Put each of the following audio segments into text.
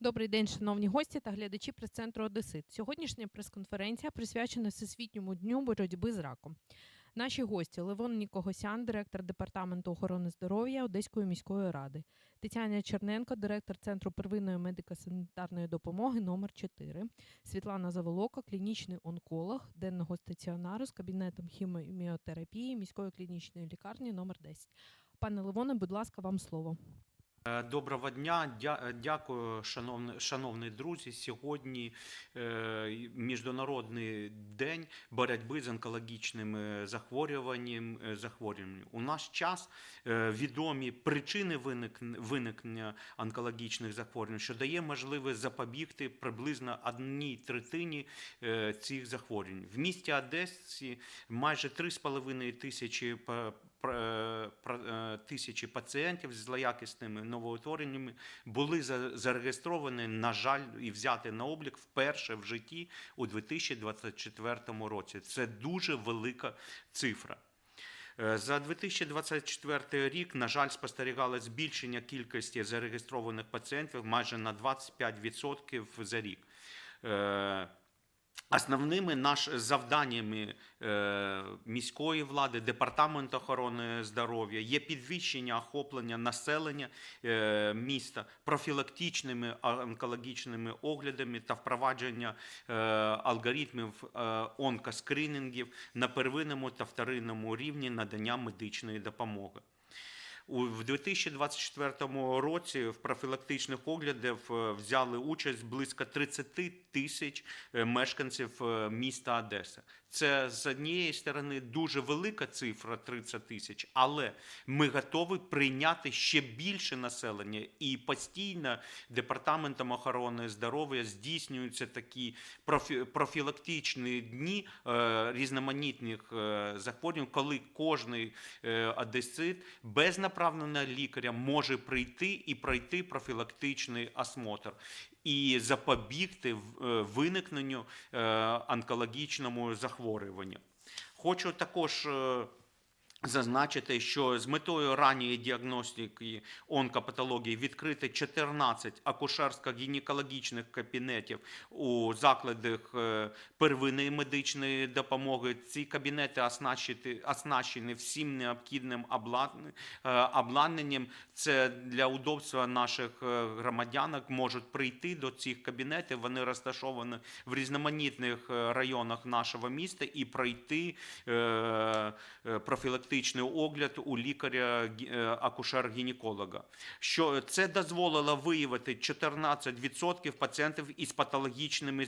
Добрий день, шановні гості та глядачі прес-центру Одесит. Сьогоднішня прес-конференція присвячена Всесвітньому дню боротьби з раком. Наші гості Левон Нікогосян, директор департаменту охорони здоров'я Одеської міської ради, Тетяна Черненко, директор центру первинної медико-санітарної допомоги номер 4 Світлана Заволока, клінічний онколог денного стаціонару з кабінетом хіміотерапії міської клінічної лікарні номер 10. Пане Левоне, будь ласка, вам слово. Е, Доброго дня, дякую, шановні, шановні друзі. Сьогодні е, Міжнародний день боротьби з онкологічними захворюванням. е, захворюванням. У наш час е, відомі причини виникнення онкологічних захворювань, що дає можливість запобігти приблизно одній третині е, цих захворювань. В місті Одесі майже 3,5 тисячі е, тисячі пацієнтів з злоякісними новоутвореннями були зареєстровані, на жаль, і взяти на облік вперше в житті у 2024 році. Це дуже велика цифра. Е, За 2024 рік, на жаль, спостерігалось збільшення кількості зареєстрованих пацієнтів майже на 25% за рік. Основними наш завданнями е, міської влади, департаменту охорони здоров'я є підвищення охоплення населення е, міста профілактичними онкологічними оглядами та впровадження е, алгоритмів онкоскринінгів на первинному та вторинному рівні надання медичної допомоги. В 2024 році в профілактичних оглядах е, взяли участь близько 30 тисяч е, мешканців е, міста Одеса. Це з однієї сторони дуже велика цифра 30 тисяч, але ми готові прийняти ще більше населення, і постійно департаментом охорони здоров'я здійснюються такі профі- профілактичні дні різноманітних захворювань, коли кожний одесит без направлення лікаря може прийти і пройти профілактичний осмотр і запобігти е, виникненню е, онкологічному захворюванню. Хочу також. Е, Зазначити, що з метою ранньої діагностики онкопатології відкрити 14 акушерсько-гінекологічних кабінетів у закладах е, первинної медичної допомоги. Ці кабінети оснащити- оснащені всім необхідним обладнанням. обладнанням. Це для удобства наших е, громадянок можуть прийти до цих кабінетів. Вони розташовані в різноманітних е, районах нашого міста і пройти е, е, профілактичний огляд у лікаря гі- е. Що це дозволило виявити 14% пацієнтів із патологічними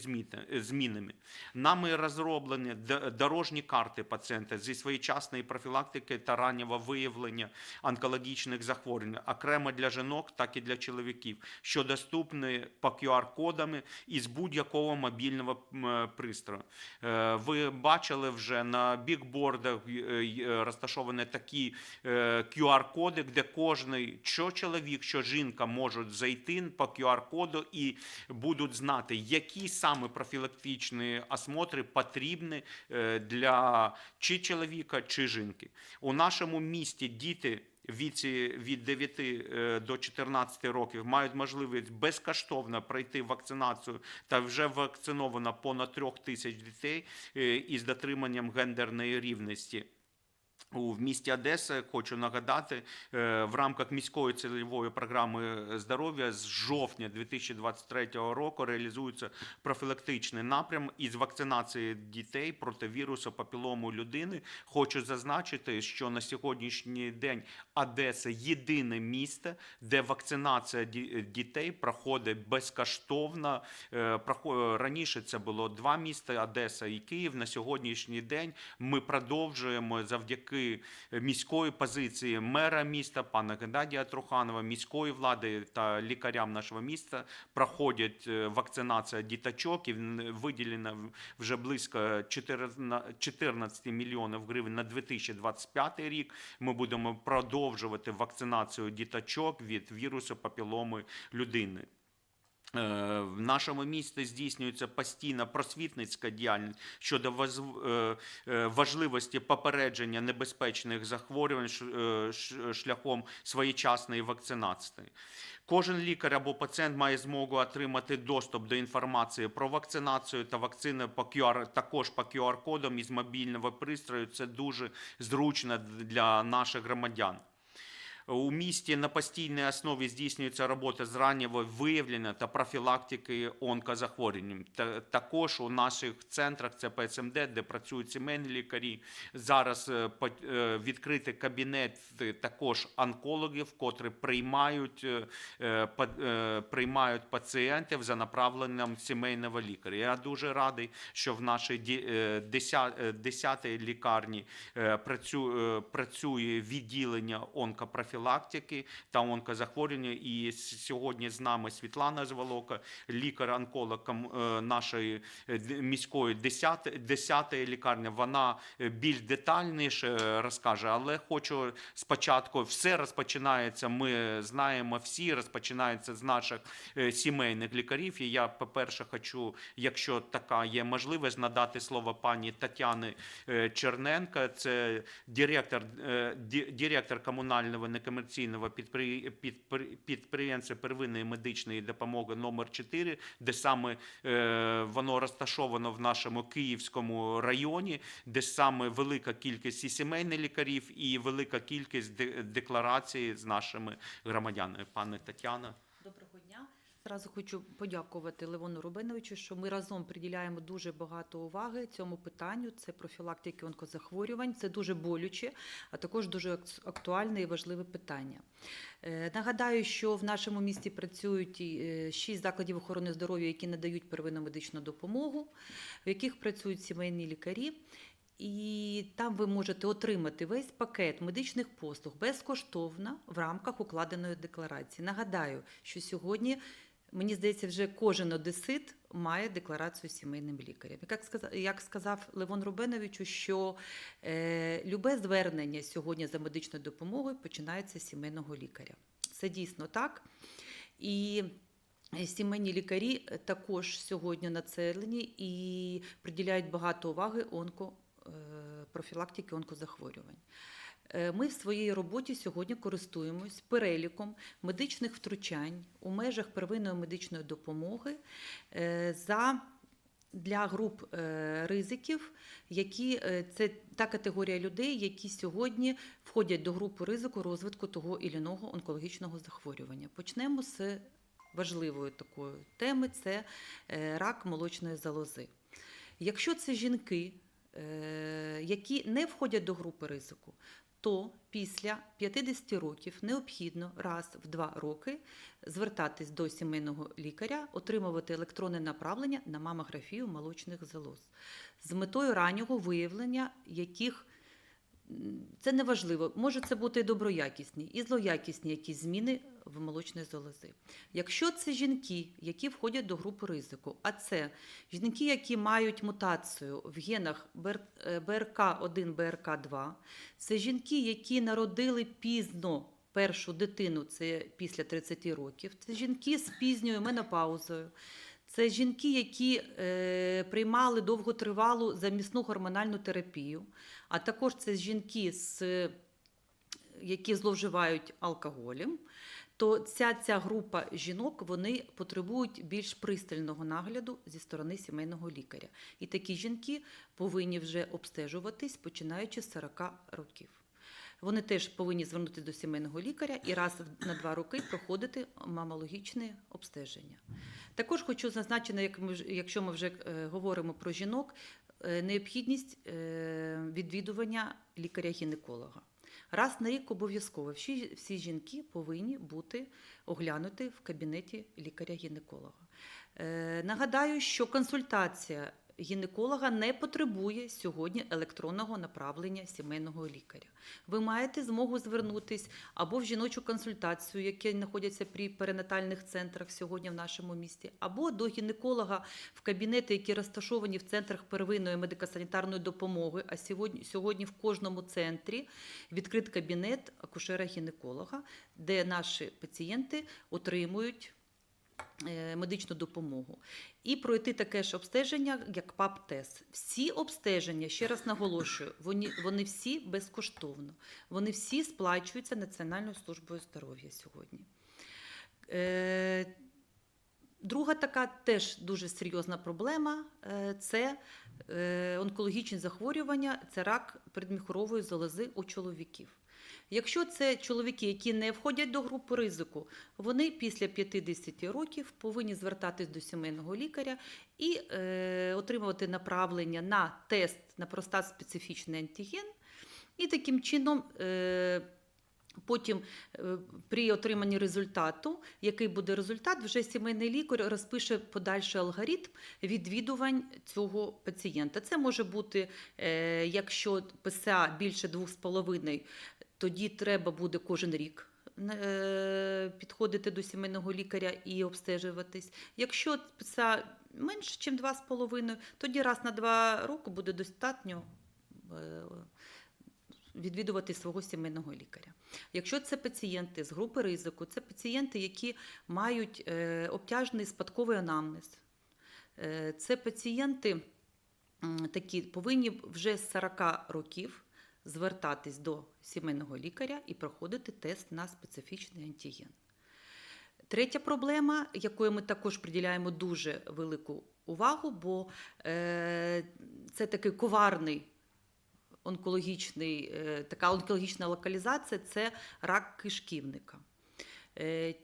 змінами. Нами розроблені дорожні карти пацієнта зі своєчасної профілактики та раннього виявлення онкологічних захворювань, окремо для жінок, так і для чоловіків, що доступні по QR-кодами із будь-якого мобільного е, пристрою. Е, Ви бачили вже на бікбордах е, е, розташовані такі е, QR-коди, де кожний, що чоловік, що жінка можуть зайти по QR-коду і будуть знати, які саме профілактичні осмотри потрібні е, для чи чоловіка, чи жінки. У нашому місті діти віці від 9 е, до 14 років мають можливість безкоштовно пройти вакцинацію та вже вакциновано понад трьох тисяч дітей із дотриманням гендерної рівності. У місті Одеса хочу нагадати е, в рамках міської цільової програми здоров'я з жовтня 2023 року реалізується профілактичний напрям із вакцинації дітей проти вірусу папілому людини. Хочу зазначити, що на сьогоднішній день Одеса єдине місто, де вакцинація дітей проходить безкоштовно. Е, Раніше це було два міста Одеса і Київ. На сьогоднішній день ми продовжуємо завдяки міської позиції мера міста, пана Геннадія Труханова, міської влади та лікарям нашого міста проходять е, вакцинація діточок і виділено вже близько 14 14 мільйонів гривень на 2025 рік. Ми будемо продовжувати вакцинацію діточок від вірусу папіломи людини. Е, В нашому місті здійснюється постійна просвітницька діяльність щодо е, е, важливості попередження небезпечних захворювань шляхом своєчасної вакцинації. Кожен лікар або пацієнт має змогу отримати доступ до інформації про вакцинацію та вакцини по QR, також по QR-кодам із мобільного пристрою. Це дуже зручно для наших громадян. У місті на постійній основі здійснюється робота з раннього виявлення та профілактики онкозахворювань. Та- Також у наших центрах це ПСМД, де працюють сімейні лікарі. Зараз е, е, відкритий кабінет е, також онкологів, котрі приймають, приймають пацієнтів за направленням сімейного лікаря. Я дуже радий, що в нашій ді- е, деся- е, 10-й лікарні працю- працює відділення онкопрофілактики та онкозахворювання. І сьогодні з нами Світлана Зволока, лікар-онколог е, нашої е, міської 10 10-ї лікарні. Вона е, більш детальніше розкаже, але хочу спочатку все розпочинається. Ми знаємо всі, розпочинається з наших сімейних лікарів. І я, по-перше, хочу, якщо така є можливість, надати слово пані Тетяни Черненко. Це директор, директор комунального некомерційного підпри- підпри- первинної медичної допомоги номер 4 де саме е, воно розташовано в нашому Київському районі, де саме велика кількість і сімейних лікарів, і велика кількість де- декларацій з нашими громадянами. Пане Тетяна. Зразу хочу подякувати Левону Рубиновичу, що ми разом приділяємо дуже багато уваги цьому питанню. Це профілактики онкозахворювань. Це дуже болюче, а також дуже актуальне і важливе питання. Е, Нагадаю, що в нашому місті працюють е, шість закладів охорони здоров'я, які надають первинну медичну допомогу, в яких працюють сімейні лікарі. І там ви можете отримати весь пакет медичних послуг безкоштовно в рамках укладеної декларації. Нагадаю, що сьогодні, мені здається, вже кожен одесит має декларацію сімейним лікарем. Як сказав, як сказав Левон Рубеновичу, що е, любе звернення сьогодні за медичною допомогою починається з сімейного лікаря. Це дійсно так. І Е, Сімейні лікарі е, також сьогодні нацелені і приділяють багато уваги онко, е, онкозахворювань. Е, Ми в своїй роботі сьогодні користуємось переліком медичних втручань у межах первинної медичної допомоги е, за для груп е, ризиків, які це та категорія людей, які сьогодні входять до групи ризику розвитку того і іного онкологічного захворювання. Почнемо з важливої такої теми це рак молочної залози. Якщо це жінки, які не входять до групи ризику, то після 50 років необхідно раз в два роки звертатись до сімейного лікаря, отримувати електронне направлення на мамографію молочних залоз. З метою раннього виявлення яких це не важливо. Може це бути і доброякісні, і злоякісні якісь зміни в молочної залози. Якщо це жінки, які входять до групи ризику, а це жінки, які мають мутацію в генах БРК1, БРК2, це жінки, які народили пізно першу дитину, це після 30 років, це жінки з пізньою менопаузою. Це жінки, які е, приймали довготривалу замісну гормональну терапію, а також це жінки, з, які зловживають алкоголем, то ця, ця група жінок вони потребують більш пристального нагляду зі сторони сімейного лікаря. І такі жінки повинні вже обстежуватись, починаючи з 40 років. Вони теж повинні звернутися до сімейного лікаря і раз на два роки проходити мамологічне обстеження. Також хочу зазначити, як ми, якщо ми вже е, говоримо про жінок, е, необхідність е, відвідування лікаря-гінеколога. Раз на рік обов'язково всі, всі жінки повинні бути оглянуті в кабінеті лікаря-гінеколога. Нагадаю, що консультація гінеколога не потребує сьогодні електронного направлення сімейного лікаря. Ви маєте змогу звернутись або в жіночу консультацію, які знаходяться при перинатальних центрах сьогодні в нашому місті, або до гінеколога в кабінети, які розташовані в центрах первинної медико-санітарної допомоги. А сьогодні, сьогодні в кожному центрі відкрит кабінет акушера-гінеколога, де наші пацієнти отримують медичну допомогу. І пройти таке ж обстеження, як ПАП-тест. Всі обстеження, ще раз наголошую, вони, вони всі безкоштовно. Вони всі сплачуються Національною службою здоров'я сьогодні. Е, Друга така теж дуже серйозна проблема е, це е, онкологічні захворювання, це рак передміхорової залози у чоловіків. Якщо це чоловіки, які не входять до групи ризику, вони після 50 років повинні звертатись до сімейного лікаря і е, отримувати направлення на тест на простат специфічний антиген, і таким чином. Е, Потім е, при отриманні результату, який буде результат, вже сімейний лікар розпише подальший алгоритм відвідувань цього пацієнта. Це може бути, е, якщо ПСА більше 2,5, тоді треба буде кожен рік е, підходити до сімейного лікаря і обстежуватись. Якщо ПСА менше, ніж 2,5, тоді раз на два роки буде достатньо. е, Відвідувати свого сімейного лікаря. Якщо це пацієнти з групи ризику, це пацієнти, які мають е, обтяжений спадковий анамнез. Це пацієнти такі повинні вже з 40 років звертатись до сімейного лікаря і проходити тест на специфічний антиген. Третя проблема, якою ми також приділяємо дуже велику увагу, бо е, це такий коварний онкологічний, е, така онкологічна локалізація це рак кишківника. Е,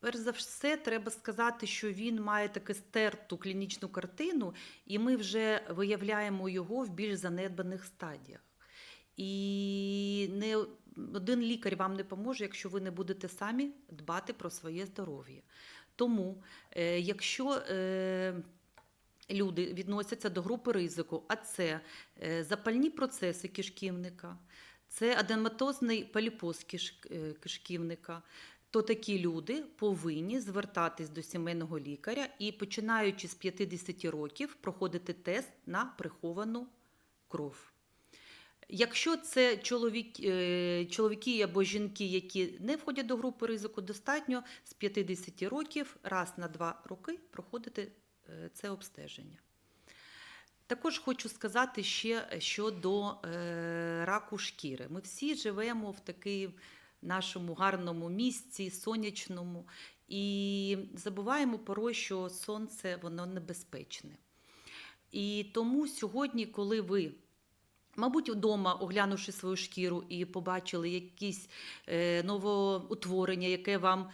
Перш за все, треба сказати, що він має таку стерту клінічну картину, і ми вже виявляємо його в більш занедбаних стадіях. І не один лікар вам не поможе, якщо ви не будете самі дбати про своє здоров'я. Тому, е, якщо е, люди відносяться до групи ризику, а це е, запальні процеси кишківника, це аденоматозний поліпоз киш- кишківника, то такі люди повинні звертатись до сімейного лікаря і, починаючи з 50 років, проходити тест на приховану кров. Якщо це чоловік, е, чоловіки або жінки, які не входять до групи ризику, достатньо з 50 років раз на два роки проходити е, це обстеження. Також хочу сказати ще щодо е, раку шкіри. Ми всі живемо в такій нашому гарному місці, сонячному, і забуваємо порой, що сонце воно небезпечне. І тому сьогодні, коли ви Мабуть, вдома, оглянувши свою шкіру і побачили якісь е, новоутворення, яке вам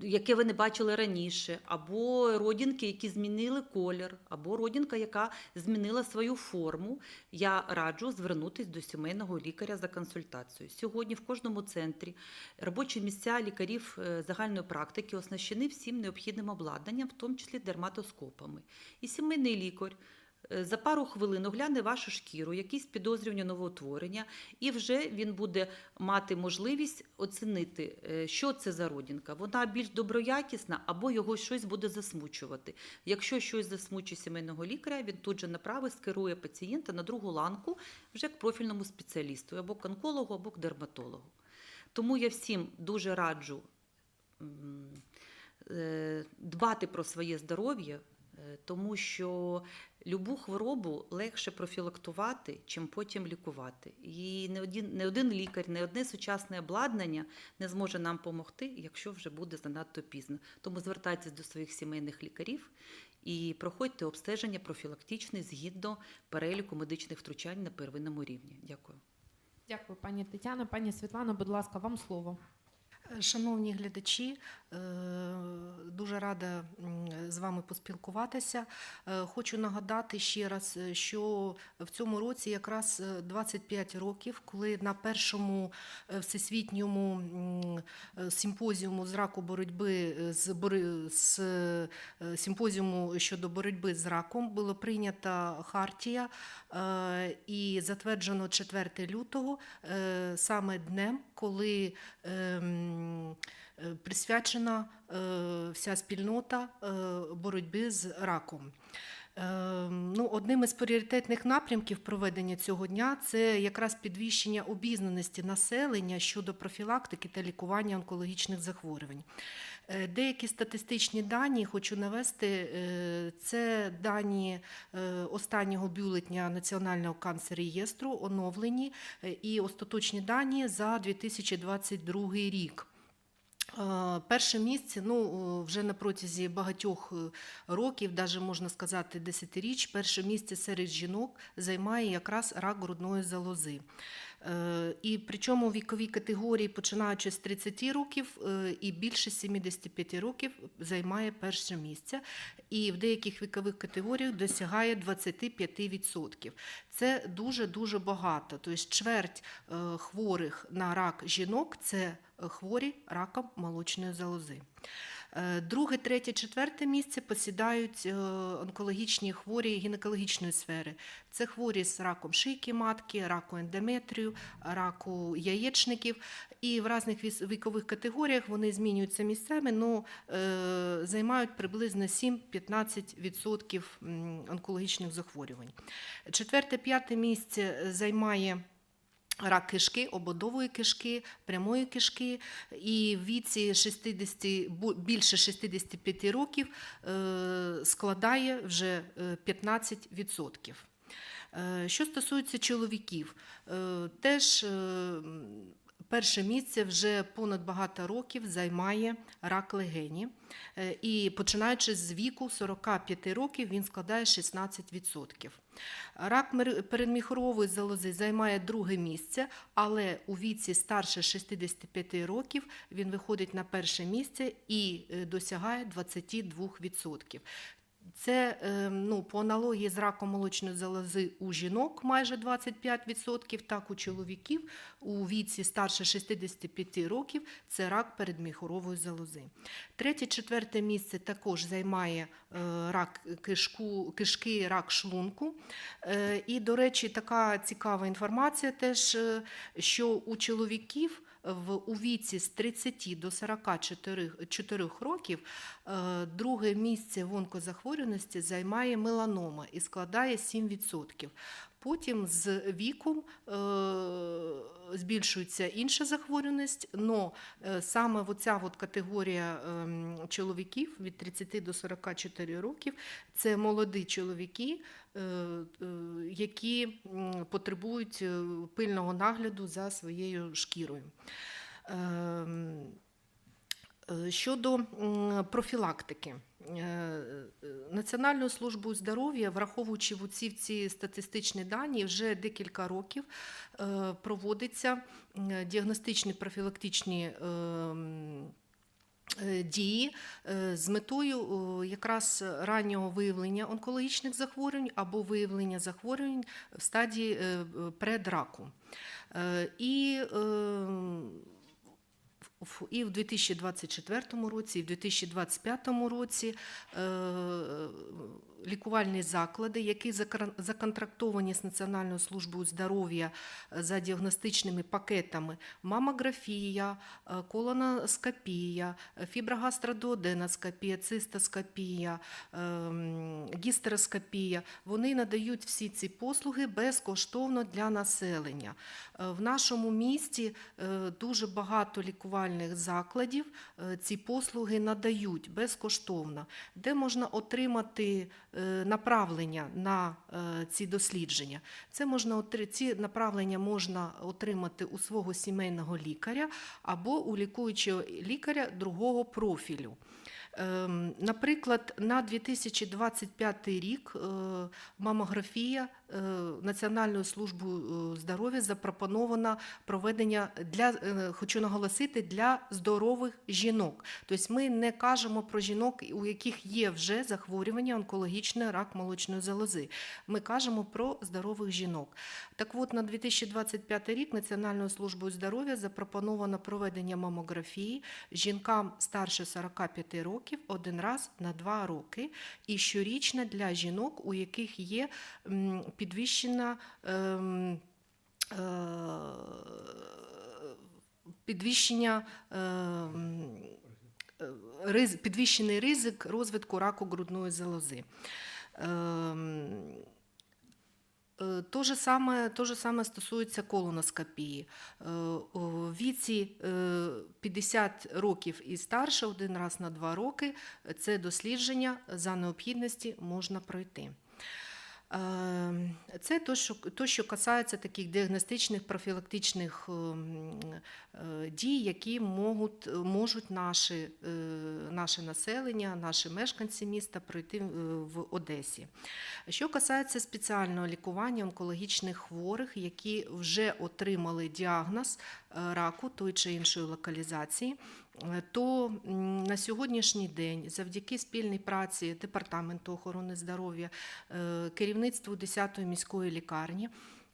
яке ви не бачили раніше, або родинки, які змінили колір, або родинка, яка змінила свою форму, я раджу звернутися до сімейного лікаря за консультацією. Сьогодні в кожному центрі робочі місця лікарів е, загальної практики оснащені всім необхідним обладнанням, в тому числі дерматоскопами. І сімейний лікар за пару хвилин огляне вашу шкіру, якісь підозрювання новоутворення, і вже він буде мати можливість оцінити, е, що це за родинка. Вона більш доброякісна або його щось буде засмучувати. Якщо щось засмучує сімейного лікаря, він тут же направить, скерує пацієнта на другу ланку вже к профільному спеціалісту, або к онкологу, або к дерматологу. Тому я всім дуже раджу е, дбати про своє здоров'я, е, тому що любу хворобу легше профілактувати, чим потім лікувати. І не один, не один лікар, не одне сучасне обладнання не зможе нам допомогти, якщо вже буде занадто пізно. Тому звертайтесь до своїх сімейних лікарів і проходьте обстеження профілактичне згідно переліку медичних втручань на первинному рівні. Дякую. Дякую, пані Тетяна. Пані Світлано, будь ласка, вам слово. Шановні глядачі, е, дуже рада з вами поспілкуватися. Е, Хочу нагадати ще раз, е, що в цьому році якраз е, 25 років, коли на першому всесвітньому симпозіуму з раку боротьби з, з симпозіуму щодо боротьби з раком було прийнята хартія і затверджено 4 лютого саме днем, коли ем, присвячена е, вся спільнота е, боротьби з раком. Е, Ну, одним із пріоритетних напрямків проведення цього дня це якраз підвищення обізнаності населення щодо профілактики та лікування онкологічних захворювань. Е, Деякі статистичні дані хочу навести. е, Це дані е, останнього бюлетня Національного канцер-реєстру, оновлені і остаточні дані за 2022 рік. Перше місце, ну вже на протязі багатьох років, навіть можна сказати, десятиріч, перше місце серед жінок займає якраз рак грудної залози. Е, І причому вікові категорії, починаючи з 30 років е, і більше 75 років, займає перше місце. І в деяких вікових категоріях досягає 25%. Це дуже дуже багато. Тобто чверть е, хворих на рак жінок це хворі раком молочної залози. Е, Друге, третє, четверте місце посідають е, онкологічні хворі гінекологічної сфери. Це хворі з раком шийки матки, раку ендометрію, раку яєчників. І в різних вікових категоріях вони змінюються місцями, але е, займають приблизно 7-15% онкологічних захворювань. Четверте, п'яте місце займає. Рак кишки, ободової кишки, прямої кишки, і в віці 60, більше 65 років е, складає вже е, 15%. Е, Що стосується чоловіків, е, теж е, перше місце вже понад багато років займає рак легені. Е, І починаючи з віку 45 років він складає 16%. Рак передміхорової залози займає друге місце, але у віці старше 65 років він виходить на перше місце і е, досягає 22%. Це е, ну, по аналогії з раком молочної залози у жінок майже 25%, так у чоловіків у віці старше 65 років це рак передміхорової залози. Третє, четверте місце також займає е, рак кишку, кишки, рак шлунку. Е, І, до речі, така цікава інформація теж, е, що у чоловіків в, у віці з 30 до 44 4 років е, друге місце в онкозахворюваності займає меланома і складає 7%. Потім з віком е, збільшується інша захворюваність, але саме оця от категорія ем, чоловіків від 30 до 44 років це молоді чоловіки, е, е, які потребують пильного нагляду за своєю шкірою. Ем, Щодо профілактики, Е, е, Національною службою здоров'я, враховуючи в ці, ці статистичні дані, вже декілька років е, проводиться діагностичні профілактичні дії з метою якраз раннього виявлення онкологічних захворювань або виявлення захворювань в стадії предраку. І і в 2024 році, і в 2025 році е, лікувальні заклади, які законтрактовані з Національною службою здоров'я е, за діагностичними пакетами. Мамографія, е, колоноскопія, е, фіброгастродооденоскопія, цистоскопія, гістероскопія, вони надають всі ці послуги безкоштовно для населення. В нашому місті дуже багато лікувальних закладів ці послуги надають безкоштовно, де можна отримати направлення на е, ці дослідження. Це можна ці направлення можна отримати у свого сімейного лікаря або у лікуючого лікаря другого профілю. Ем, Наприклад, на 2025 рік е, мамографія е, Національною службою е, здоров'я запропонована проведення для хочу наголосити для здорових жінок. Тобто ми не кажемо про жінок, у яких є вже захворювання онкологічне рак молочної залози. Ми кажемо про здорових жінок. Так от на 2025 рік Національною службою здоров'я запропоновано проведення мамографії жінкам старше 45 років один раз на два роки, і щорічно для жінок, у яких є підвищена. ем, е, Підвищення ем, е, підвищений ризик розвитку раку грудної залози. Е, То же саме, то же саме стосується колоноскопії. Е, У віці е, 50 років і старше, один раз на два роки, це дослідження за необхідності можна пройти. Е, Це то, що, що касається таких діагностичних профілактичних ем, е, дій, які можуть, можуть наші, е, наше населення, наші мешканці міста пройти е, в Одесі. Що касається спеціального лікування онкологічних хворих, які вже отримали діагноз раку той чи іншої локалізації, е, то на сьогоднішній день, завдяки спільній праці Департаменту охорони здоров'я, е, керівництву 10-ї міської лікарні,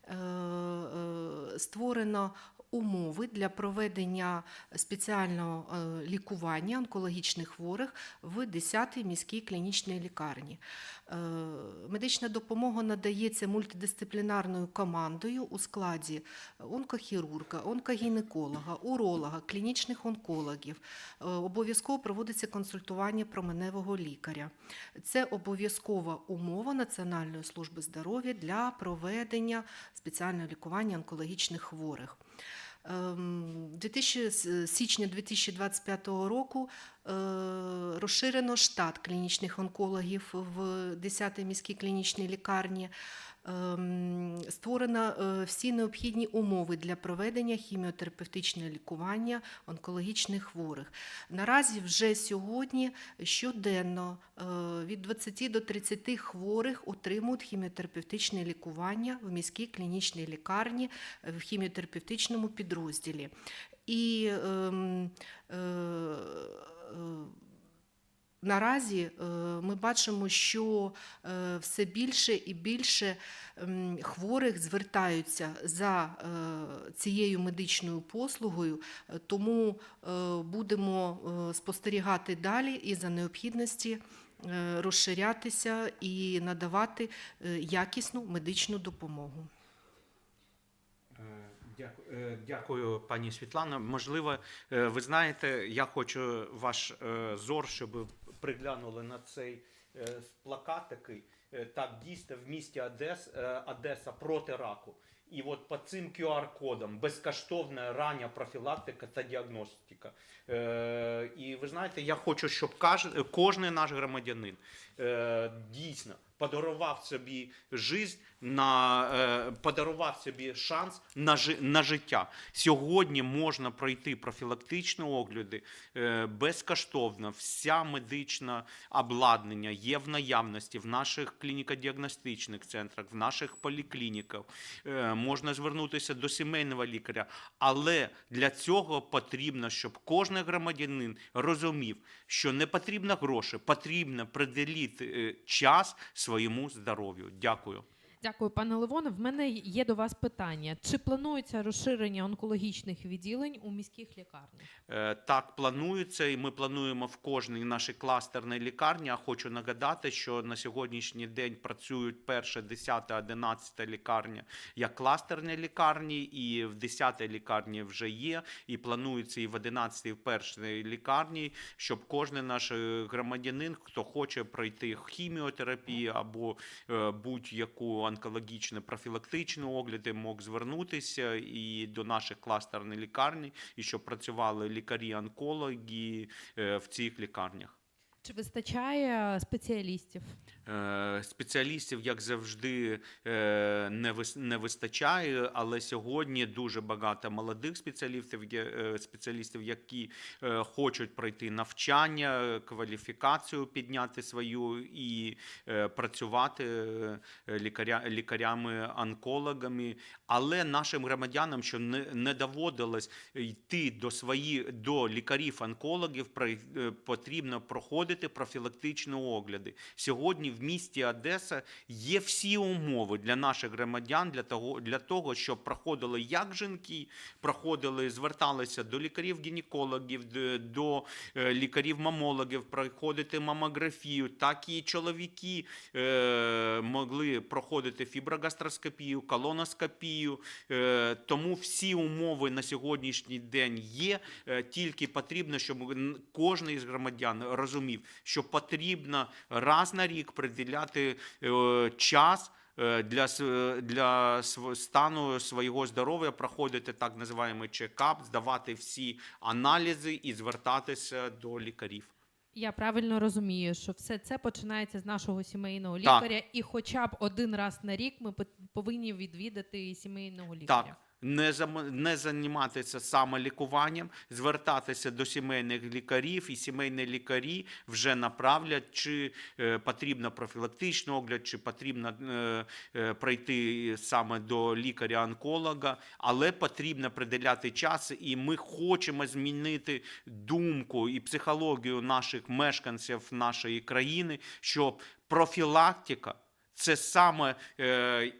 е, е, створено умови для проведення спеціального е, лікування онкологічних хворих в 10-й міській клінічній лікарні. Е, Медична допомога надається мультидисциплінарною командою у складі онкохірурга, онкогінеколога, уролога, клінічних онкологів. Е, Обов'язково проводиться консультування променевого лікаря. Це обов'язкова умова Національної служби здоров'я для проведення спеціального лікування онкологічних хворих. Ем, 2000, з січня 2025 року е, розширено штат клінічних онкологів в 10-й міській клінічній лікарні. Ем, Створено е, всі необхідні умови для проведення хіміотерапевтичного лікування онкологічних хворих. Наразі вже сьогодні щоденно е, від 20 до 30 хворих отримують хіміотерапевтичне лікування в міській клінічній лікарні е, в хіміотерапевтичному підрозділі. І ем, е, е, Наразі е, ми бачимо, що е, все більше і більше хворих звертаються за е, цією медичною послугою, е, тому е, будемо е, спостерігати далі і за необхідності е, розширятися і надавати е, якісну медичну допомогу. Е, Дякую, пані Світлана. Можливо, е, ви знаєте, я хочу ваш е, зор, щоб приглянули на цей плакат Так, дійсно, в місті Одес, Одеса проти раку. І от по цим QR-кодам безкоштовна рання профілактика та діагностика. Е, і ви знаєте, я хочу, щоб кожен наш громадянин е, дійсно подарував собі жизнь, на, е, подарував собі шанс на, на життя. Сьогодні можна пройти профілактичні огляди е, безкоштовно. Вся медична обладнання є в наявності в наших клініко-діагностичних центрах, в наших поліклініках. Е, можна звернутися до сімейного лікаря. Але для цього потрібно, щоб кожен громадянин розумів, що не потрібно гроші, потрібно приділити час своєму здоров'ю. Дякую. Дякую, пане Левоне. В мене є до вас питання: чи планується розширення онкологічних відділень у міських лікарнях? Е, Так, планується, і ми плануємо в кожній нашій кластерній лікарні. А хочу нагадати, що на сьогоднішній день працюють перша, 10, 11 лікарня як кластерні лікарні, і в 10 лікарні вже є, і планується і в 11 і в першій лікарні, щоб кожен наш е, громадянин, хто хоче пройти хіміотерапію або е, будь-яку онкологічну профілактичні огляди, мог звернутися і до наших кластерних лікарні, і щоб працювали лікарі-онкологи е, в цих лікарнях. Чи вистачає спеціалістів? Е, Спеціалістів, як завжди, е, не вис- не вистачає, але сьогодні дуже багато молодих спеціалістів, е, спеціалістів, які хочуть пройти навчання, кваліфікацію підняти свою і працювати лікаря, лікарями-онкологами. Але нашим громадянам, що не, не доводилось йти до свої до лікарів-онкологів, потрібно проходити профілактичні огляди. Сьогодні в місті Одеса є всі умови для наших громадян для того, для того, щоб проходили як жінки, проходили, зверталися до лікарів-гінекологів, д- до е, лікарів-мамологів, проходити мамографію, так і чоловіки е, могли проходити фіброгастроскопію, колоноскопію. Е, тому всі умови на сьогоднішній день є. Тільки потрібно, щоб кожен із громадян розумів, що потрібно раз на рік приділяти е, час. е, Для, с- для стану свого здоров'я проходити так називаємо чекап, здавати всі аналізи і звертатися до лікарів. Я правильно розумію, що все це починається з нашого сімейного Так. лікаря, і хоча б один раз на рік ми повинні відвідати сімейного лікаря. Так, не, не займатися самолікуванням, звертатися до сімейних лікарів, і сімейні лікарі вже направлять, чи е, потрібно профілактичний огляд, чи потрібно е, е, пройти саме до лікаря-онколога, але потрібно приділяти час, і ми хочемо змінити думку і психологію наших мешканців нашої країни, що профілактика це саме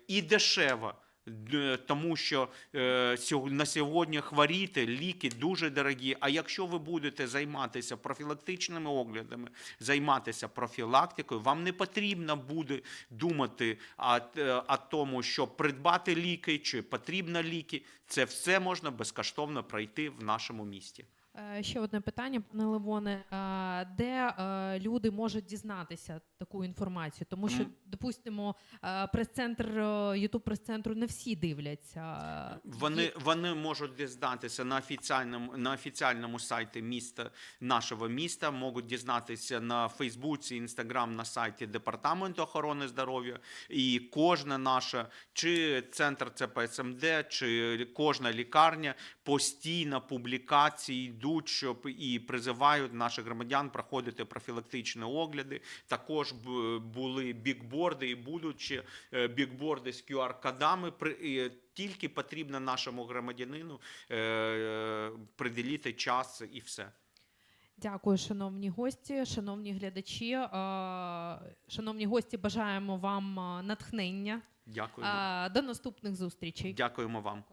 і дешево. Д- Тому що е, на сьогодні хворіти ліки дуже дорогі. А якщо ви будете займатися профілактичними оглядами, займатися профілактикою, вам не потрібно буде думати о, тому, що придбати ліки чи потрібно ліки. Це все можна безкоштовно пройти в нашому місті. Е, Ще одне питання, пане Левоне. Е, Де е, люди можуть дізнатися таку інформацію? Тому що, допустимо, прес-центр Ютуб прес-центру не всі дивляться. Вони, вони можуть дізнатися на офіційному, на офіційному сайті міста, нашого міста, можуть дізнатися на Фейсбуці, Інстаграм, на сайті Департаменту охорони здоров'я. І кожна наша, чи центр ЦПСМД, чи кожна лікарня постійно публікації йдуть, щоб і призивають наших громадян проходити профілактичні огляди. Також були бікборди і будуть ще е, бікборди з QR-кодами. Тільки потрібно нашому громадянину е, приділити час і все. Дякую, шановні гості, шановні глядачі. Е, Шановні гості, бажаємо вам натхнення. Дякуємо. Е, До наступних зустрічей. Дякуємо вам.